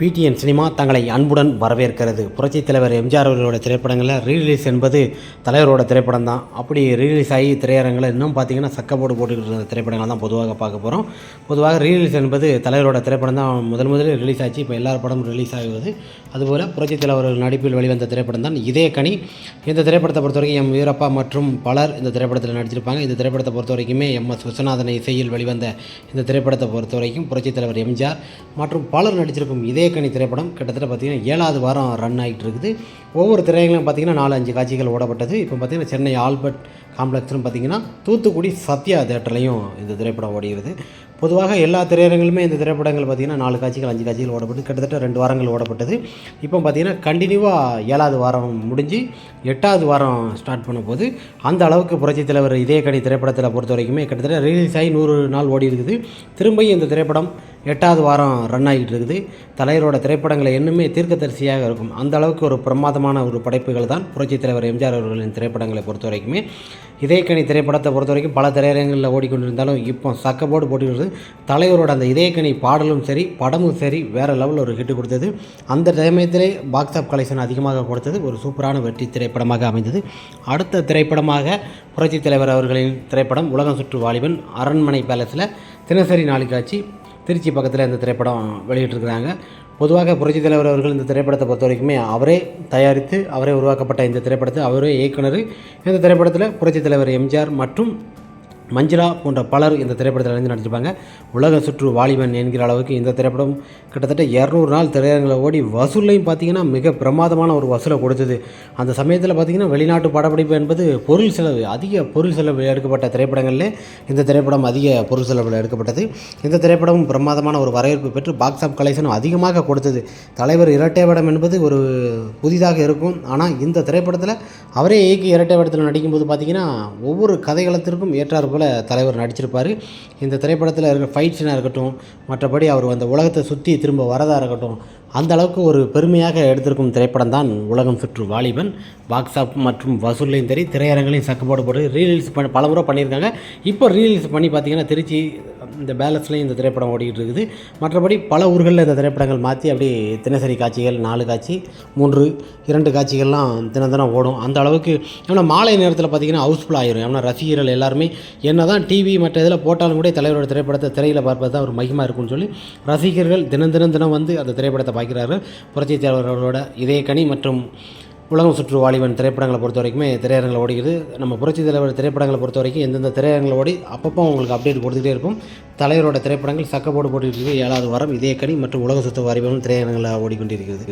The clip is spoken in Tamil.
பிடிஎன் சினிமா தங்களை அன்புடன் வரவேற்கிறது. புரட்சித் தலைவர் எம்ஜிஆர் அவர்களோட திரைப்படங்களில் ரீரிலீஸ் என்பது தலைவரோட திரைப்படம் தான். அப்படி ரீரிலீஸ் ஆகி திரையரங்கில் இன்னும் பார்த்தீங்கன்னா சக்கப்போடு போட்டுக்கிட்டு இருந்த திரைப்படங்கள் தான் பொதுவாக பார்க்க போகிறோம் பொதுவாக ரீரிலீஸ் என்பது தலைவரோட திரைப்படம் தான். முதல் முதலில் ரிலீஸ் ஆச்சு. இப்போ எல்லா படமும் ரிலீஸ் ஆகுது. அதுபோல் புரட்சித் தலைவர் நடிப்பில் வெளிவந்த திரைப்படம் தான் இதே கனி. இந்த திரைப்படத்தை பொறுத்த வரைக்கும் எம் வீரப்பா மற்றும் பலர் இந்த திரைப்படத்தில் நடிச்சிருப்பாங்க. இந்த திரைப்படத்தை பொறுத்த வரைக்குமே எம் எஸ் விஸ்வநாதன் இசையில் வெளிவந்த இந்த திரைப்படத்தை பொறுத்த வரைக்கும் புரட்சித் தலைவர் எம்ஜிஆர் மற்றும் பலர் நடிச்சிருக்கும் இதே கனி திரைப்படம் கிட்டத்தட்ட பார்த்திங்கன்னா ஏழாவது வாரம் ரன் ஆகிட்டு இருக்குது ஒவ்வொரு திரையங்களும் பார்த்திங்கன்னா நாலு அஞ்சு காட்சிகள் ஓடப்பட்டது. இப்போ பார்த்திங்கன்னா சென்னை ஆல்பர்ட் காம்ப்ளெக்ஸ்னு பார்த்திங்கன்னா தூத்துக்குடி சத்யா தேட்டர்லையும் இந்த திரைப்படம் ஓடுகிறது பொதுவாக எல்லா திரையரங்களுமே இந்த திரைப்படங்கள் பார்த்திங்கன்னா நாலு காட்சிகள் அஞ்சு காட்சிகள் ஓடப்பட்டு கிட்டத்தட்ட ரெண்டு வாரங்கள் ஓடப்பட்டது. இப்போ பார்த்திங்கன்னா கண்டினியூவாக ஏழாவது வாரம் முடிஞ்சு எட்டாவது வாரம் ஸ்டார்ட் பண்ண போது அந்த அளவுக்கு புரட்சித் தலைவர் இதே திரைப்படத்தில் பொறுத்த வரைக்குமே கிட்டத்தட்ட ரிலீஸ் ஆகி நூறு நாள் ஓடி இருக்குது திரும்பியும் இந்த திரைப்படம் எட்டாவது வாரம் ரன் ஆகிட்டு இருக்குது. தலைவரோட திரைப்படங்களை இன்னுமே தீர்க்கதரிசியாக இருக்கும். அந்த அளவுக்கு ஒரு பிரமாதமான ஒரு படைப்புகள் தான் புரட்சித் தலைவர் எம்ஜிஆர் அவர்களின் திரைப்படங்களை பொறுத்த வரைக்குமே. இதயக்கணி திரைப்படத்தை பொறுத்த வரைக்கும் பல திரையரங்களில் ஓடிக்கொண்டிருந்தாலும் இப்போ சக்கபோர்டு போட்டுக்கிறது தலைவரோட அந்த இதயக்கணி பாடலும் சரி படமும் சரி வேறு லெவலில் ஒரு ஹிட்டு கொடுத்தது. அந்த சமயத்திலே பாக்ஸ் ஆஃப் கலெக்ஷன் அதிகமாக கொடுத்தது. ஒரு சூப்பரான வெற்றி திரைப்படமாக அமைந்தது. அடுத்த திரைப்படமாக புரட்சித் தலைவர் அவர்களின் திரைப்படம் உலகம் சுற்று வாலிபன் அரண்மனை பேலஸில் தினசரி நாளிக்காட்சி திருச்சி பக்கத்தில் இந்த திரைப்படம் வெளியிட்டிருக்கிறாங்க. பொதுவாக புரட்சித் தலைவர் அவர்கள் இந்த திரைப்படத்தை பொறுத்த வரைக்குமே அவரே தயாரித்து அவரே உருவாக்கப்பட்ட இந்த திரைப்படத்தை அவரே இயக்குனர். இந்த திரைப்படத்தில் புரட்சித் தலைவர் எம்ஜிஆர் மற்றும் மஞ்சுளா போன்ற பலர் இந்த திரைப்படத்தில் இணைந்து நடிச்சிருப்பாங்க. உலக சுற்று வாலிபன் என்கிற அளவுக்கு இந்த திரைப்படம் கிட்டத்தட்ட இரநூறு நாள் திரையரங்களை ஓடி வசூல்லையும் பார்த்தீங்கன்னா மிக பிரமாதமான ஒரு வசூலை கொடுத்தது. அந்த சமயத்தில் பார்த்தீங்கன்னா வெளிநாட்டு படப்பிடிப்பு என்பது பொருள் செலவு அதிக பொருள் செலவு எடுக்கப்பட்ட திரைப்படங்களில் இந்த திரைப்படம் அதிக பொருள் செலவில் எடுக்கப்பட்டது. இந்த திரைப்படமும் பிரமாதமான ஒரு வரவேற்பு பெற்று பாக்ஸ் ஆஃப் கலெக்ஷனும் அதிகமாக கொடுத்தது. தலைவர் இரட்டை படம் என்பது ஒரு புதிதாக இருக்கும். ஆனால் இந்த திரைப்படத்தில் அவரே இயக்கி இரட்டை படத்தில் நடிக்கும்போது பார்த்தீங்கன்னா ஒவ்வொரு கதைகளத்திற்கும் ஏற்றாறு போல் தலைவர் நடிச்சிருப்பார். இந்த திரைப்படத்தில் இருக்கிற ஃபைட்ஸினாக இருக்கட்டும் மற்றபடி அவர் அந்த உலகத்தை சுற்றி திரும்ப வரதாக இருக்கட்டும் அந்த அளவுக்கு ஒரு பெருமையாக எடுத்திருக்கும் திரைப்படம் தான் உலகம் சுற்று வாலிபன். பாக்ஸ் ஆஃப் மற்றும் வசூல்லையும் சரி திரையரங்களையும் சக்கப்பாடு போட்டு ரீலீஸ் பண்ணி பல முறை பண்ணியிருக்காங்க. இப்போ ரீலீஸ் பண்ணி பார்த்தீங்கன்னா திருச்சி இந்த பேலன்ஸ்லேயும் இந்த திரைப்படம் ஓடிக்கிட்டு இருக்குது. மற்றபடி பல ஊர்களில் இந்த திரைப்படங்கள் மாற்றி அப்படியே தினசரி காட்சிகள் நாலு காட்சி மூன்று இரண்டு காட்சிகள்லாம் தினம் தினம் ஓடும். அந்த அளவுக்கு ஏன்னா மாலை நேரத்தில் பார்த்தீங்கன்னா ஹவுஸ்ஃபுல் ஆயிரும். ஏன்னா ரசிகர்கள் எல்லாருமே என்ன தான் டிவி மற்ற இதில் போட்டாலும் கூட தலைவரோட திரைப்படத்தை திரையில் பார்ப்பது தான் ஒரு மகிமா இருக்கும்னு சொல்லி ரசிகர்கள் தினம் தினம் தினம் வந்து அந்த திரைப்படத்தை பார்க்கிறார்கள் புரட்சித் தலைவர்களோட இதய கனி மற்றும் உலகம் சுற்று வாலிபன் திரைப்படங்களை பொறுத்த வரைக்குமே திரையரங்கில் ஓடிக்குது. நம்ம புரட்சி தலைவர் திரைப்படங்களை பொறுத்த வரைக்கும் எந்தெந்த திரையரங்கில் ஓடி அப்பப்போ உங்களுக்கு அப்டேட் கொடுத்துட்டே இருக்கும் தலைவரோட திரைப்படங்கள் சக்கப்போடு போட்டுக்கிட்டு ஏழாவது வாரம் இதே கனி மற்றும் உலக சுற்று வாலிபன் திரையரங்கில் ஓடிக்கொண்டிருக்கிறது.